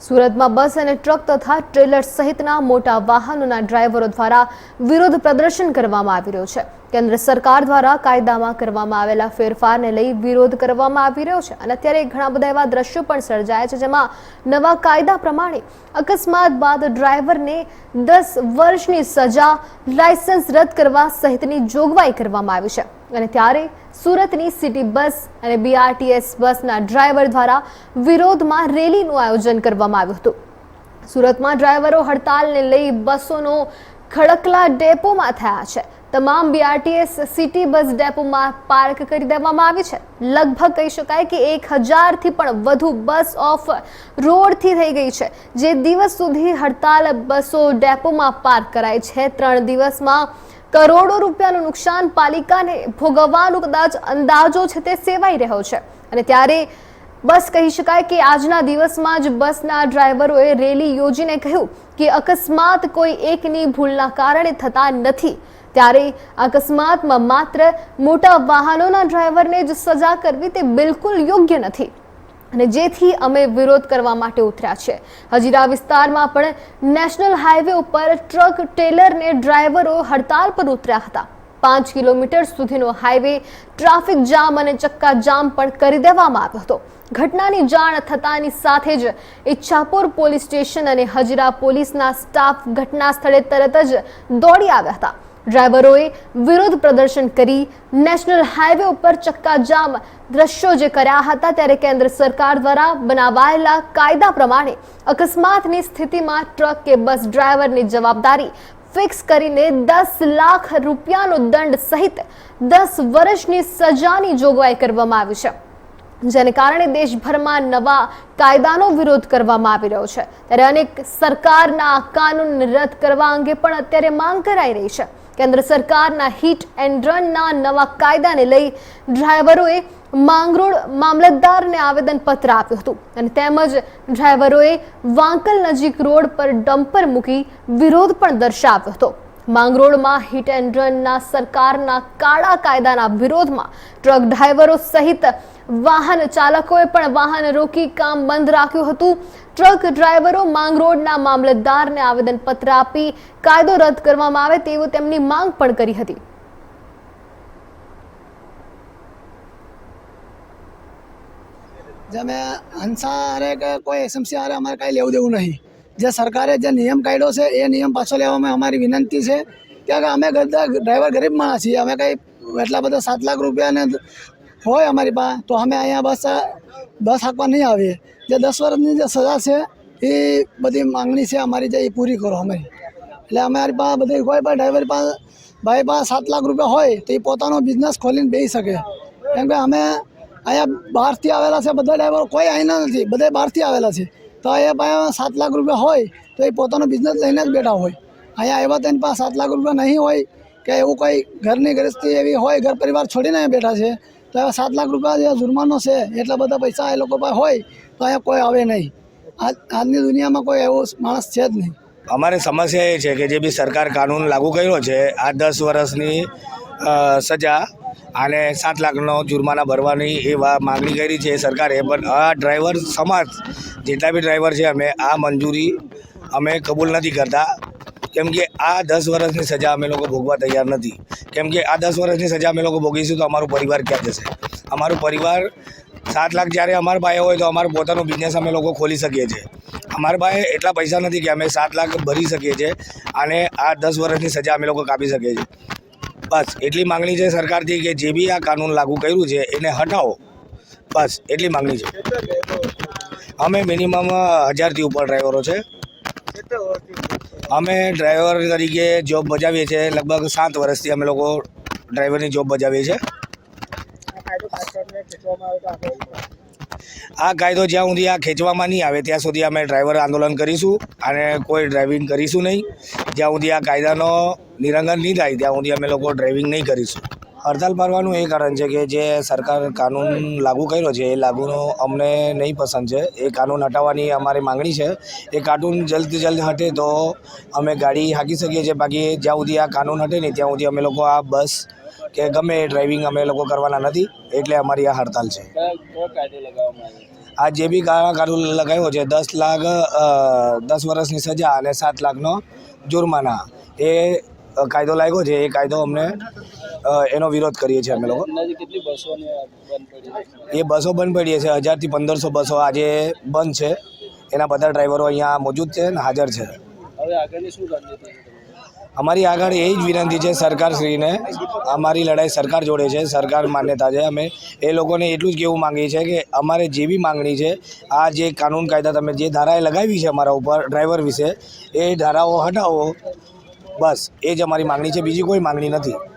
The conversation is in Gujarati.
સુરતમાં બસ અને ટ્રક તથા ટ્રેલર સહિતના મોટા વાહનોના ડ્રાઈવરો દ્વારા વિરોધ પ્રદર્શન કરવામાં આવી રહ્યો છે. કેન્દ્ર સરકાર દ્વારા કાયદામાં કરવામાં આવેલા ફેરફારને લઈ વિરોધ કરવામાં આવી રહ્યો છે. અને અત્યારે ઘણા બધા એવા દ્રશ્યો પણ સર્જાયા છે જેમાં નવા કાયદા પ્રમાણે અકસ્માત બાદ ડ્રાઈવરને દસ વર્ષની સજા લાયસન્સ રદ કરવા સહિતની જોગવાઈ કરવામાં આવી છે. અને ત્યારે સુરતની સિટી બસ અને બીઆરટીએસ બસના ડ્રાઈવર દ્વારા વિરોધમાં રેલીનું આયોજન કરવામાં આવ્યું હતું. સુરતમાં ડ્રાઈવરો હડતાલને લઈ બસોનો ખડકલા ડેપોમાં થયા છે. તમામ બીઆરટીએસ સિટી બસ ડેપોમાં પાર્ક કરી દેવામાં આવી છે. લગભગ કહી શકાય કે એક હજારથી પણ વધુ બસ ઓફ રોડથી થઈ ગઈ છે. જે દિવસ સુધી હડતાલ બસો ડેપોમાં પાર્ક કરાય છે. ત્રણ દિવસમાં કરોડો રૂપિયાનું નુકસાન પાલિકાને ભોગવવાનું કદાચ અંદાજો છે તે સેવાઈ રહ્યો છે. અને ત્યારે બસ કહી શકાય કે આજના દિવસમાં જ બસના ડ્રાઈવરોએ રેલી યોજીને કહ્યું કે અકસ્માત કોઈ એકની ભૂલના કારણે થતા નથી. ત્યારે અકસ્માતમાં માત્ર મોટા વાહનોના ડ્રાઈવરને જ સજા કરવી તે બિલકુલ યોગ્ય નથી. અને જેથી અમે વિરોધ કરવા માટે ઉતર્યા છે. હજીરા વિસ્તારમાં પણ નેશનલ હાઈવે ઉપર ટ્રક ટેલરને ડ્રાઈવરો હડતાલ પર ઉતર્યા હતા. પાંચ કિલોમીટર સુધીનો હાઈવે ટ્રાફિક જામ અને ચક્કા જામ પણ કરી દેવામાં આવ્યો હતો. ઘટનાની જાણ થતાની સાથે જ ઈચ્છાપુર પોલીસ સ્ટેશન અને હજીરા પોલીસના સ્ટાફ ઘટના સ્થળે તરત જ દોડી આવ્યા હતા. ડ્રાઈવરોએ વિરોધ પ્રદર્શન કરી નેશનલ હાઈવે ઉપર ચક્કાજામ દ્રશ્યો જે કર્યા હતા ત્યારે કેન્દ્ર સરકાર દ્વારા બનાવાયેલા કાયદા પ્રમાણે અકસ્માતની સ્થિતિમાં ટ્રક કે બસ ડ્રાઈવરની જવાબદારી ફિક્સ કરીને દસ લાખ રૂપિયાનો દંડ સહિત દસ વર્ષની સજાની જોગવાઈ કરવામાં આવી છે. જેને કારણે દેશભરમાં નવા કાયદાનો વિરોધ કરવામાં આવી રહ્યો છે. ત્યારે અનેક સરકારના કાનૂન રદ કરવા અંગે પણ અત્યારે માંગ કરાઈ રહી છે. કેન્દ્ર સરકારના હિટ એન્ડ રનના નવા કાયદાને લઈ ડ્રાઈવરોએ માંગરોળ મામલતદારને આવેદનપત્ર આપ્યું હતું. અને તેમજ ડ્રાઈવરોએ વાંકલ નજીક રોડ પર ડમ્પર મૂકી વિરોધ પણ દર્શાવ્યો હતો. માંગરોળમાં હિટ એન્ડ રનના સરકારના કાળા કાયદાના વિરોધમાં ટ્રક ડ્રાઈવરો સહિત વાહન ચાલકોએ પણ વાહન રોકી કામ બંધ રાખ્યું હતું. ટ્રક ડ્રાઈવરો માંગરોળના મામલતદારને આવેદનપત્ર આપી કાયદો રદ કરવામાં આવે તેવું તેમની માંગ પણ કરી હતી. જે અમે હંસા હારે કે કોઈ એસએમસી હારે અમારે કાંઈ લેવું દેવું નહીં. જે સરકારે જે નિયમ કાઢ્યો છે, એ નિયમ પાછો લેવામાં અમારી વિનંતી છે કે અમે બધા ડ્રાઈવર ગરીબ માણસ છીએ. અમે કંઈ એટલા બધા સાત લાખ રૂપિયાને હોય અમારી પાસે તો અમે અહીંયા બસ દસ આપવા નહીં આવીએ. જે દસ વર્ષની જે સજા છે, એ બધી માંગણી છે અમારી જે, એ પૂરી કરો અમારી એટલે અમારી પાસે બધી, કોઈ પણ ડ્રાઈવર પાસે ભાઈ પાસે સાત લાખ રૂપિયા હોય, તો એ પોતાનો બિઝનેસ ખોલીને બેસી શકે. કેમ કે અમે અહીંયા બહારથી આવેલા છે, બધા ડ્રાઈવરો કોઈ અહીંના નથી, બધા બહારથી આવેલા છે. તો એ પાસે સાત લાખ રૂપિયા હોય, તો એ પોતાનો બિઝનેસ લઈને જ બેઠા હોય. અહીંયા આવ્યા તો એની પાસે સાત લાખ રૂપિયા નહીં હોય, કે એવું કોઈ ઘરની ગૃહસ્થી એવી હોય, ઘર પરિવાર છોડીને અહીંયા બેઠા છે તો એવા સાત લાખ રૂપિયા જેવા જુર્માનો છે, એટલા બધા પૈસા એ લોકો પાસે હોય, તો અહીંયા કોઈ આવે નહીં. આજ આજની દુનિયામાં કોઈ એવો માણસ છે જ નહીં. અમારી સમસ્યા એ છે કે જે બી સરકાર કાનૂન લાગુ કર્યો છે, આ દસ વર્ષની સજા અને સાત લાખનો જુર્માના ભરવાની એ વા- માગણી કરી છે સરકારે. પણ આ ડ્રાઈવર સમાજ, જેટલા બી ડ્રાઈવર છે, અમે આ મંજૂરી અમે કબૂલ નથી કરતા. કેમ કે આ દસ વર્ષની સજા અમે લોકો ભોગવા તૈયાર નથી. કેમ કે આ દસ વર્ષની સજા અમે લોકો ભોગીશું તો અમારું પરિવાર ક્યાં જશે? અમારું પરિવાર સાત લાખ જ્યારે અમારા પાસે હોય તો અમારો પોતાનો બિઝનેસ અમે લોકો ખોલી શકીએ છીએ. અમારા પાસે એટલા પૈસા નથી કે અમે સાત લાખ ભરી શકીએ છીએ અને આ દસ વર્ષની સજા અમે લોકો કાપી શકીએ છીએ. બસ, એટલી માંગણી છે સરકારથી કે જે બી આ કાનૂન લાગુ કર્યું છે એને હટાવો. બસ, એટલી માંગણી છે. અમે મિનિમમ હજારથી ઉપર ડ્રાઈવરો છે. અમે ડ્રાઈવર તરીકે જોબ બજાવીએ છીએ. લગભગ સાત વર્ષથી અમે લોકો ડ્રાઈવરની જોબ બજાવીએ છીએ. આ કાયદો જ્યાં સુધી આ ખેંચવામાં નહીં આવે, ત્યાં સુધી અમે ડ્રાઈવર આંદોલન કરીશું અને કોઈ ડ્રાઇવિંગ કરીશું નહીં. જ્યાં સુધી આ કાયદાનો નિરંગન નહીં થાય, ત્યાં સુધી અમે લોકો ડ્રાઇવિંગ નહીં કરીશું. હડતાલ પાડવાનું એ કારણ છે કે જે સરકાર કાનૂન લાગુ કર્યો છે, એ લાગુનો અમને નહીં પસંદ છે. એ કાનૂન હટાવવાની અમારી માંગણી છે. એ કાનૂન જલ્દી જલ્દ હટે તો અમે ગાડી હાંકી શકીએ છીએ. બાકી જ્યાં સુધી આ કાનૂન હટે નહીં, ત્યાં સુધી અમે લોકો આ બસ કે ગમે એ ડ્રાઇવિંગ અમે લોકો કરવાના નથી, એટલે અમારી આ હડતાલ છે. આ જે બી કાનૂન લગાવ્યો છે, દસ લાખ દસ વર્ષની સજા અને સાત લાખનો જુર્માના, એ કાયદો લાગ્યો છે એ કાયદો અમને એનો વિરોધ કરીએ છીએ અમે લોકો. એ બસો બંધ પડી છે હજારથી પંદરસો બસો આજે બંધ છે. એના બધા ડ્રાઈવરો અહીંયા મોજૂદ છે અને હાજર છે? અમારી આગળ એ જ વિનંતી છે સરકારશ્રીને અમારી લડાઈ સરકાર જોડે છે સરકાર માન્યતા છે. અમે એ લોકોને એટલું જ કહેવું માંગીએ છીએ કે અમારે જે બી માંગણી છે આ જે કાનૂન કાયદા તમે જે ધારાએ લગાવી છે અમારા ઉપર ડ્રાઈવર વિશે એ ધારાઓ હટાવો. બસ એ જ અમારી માંગણી છે. બીજી કોઈ માંગણી નથી.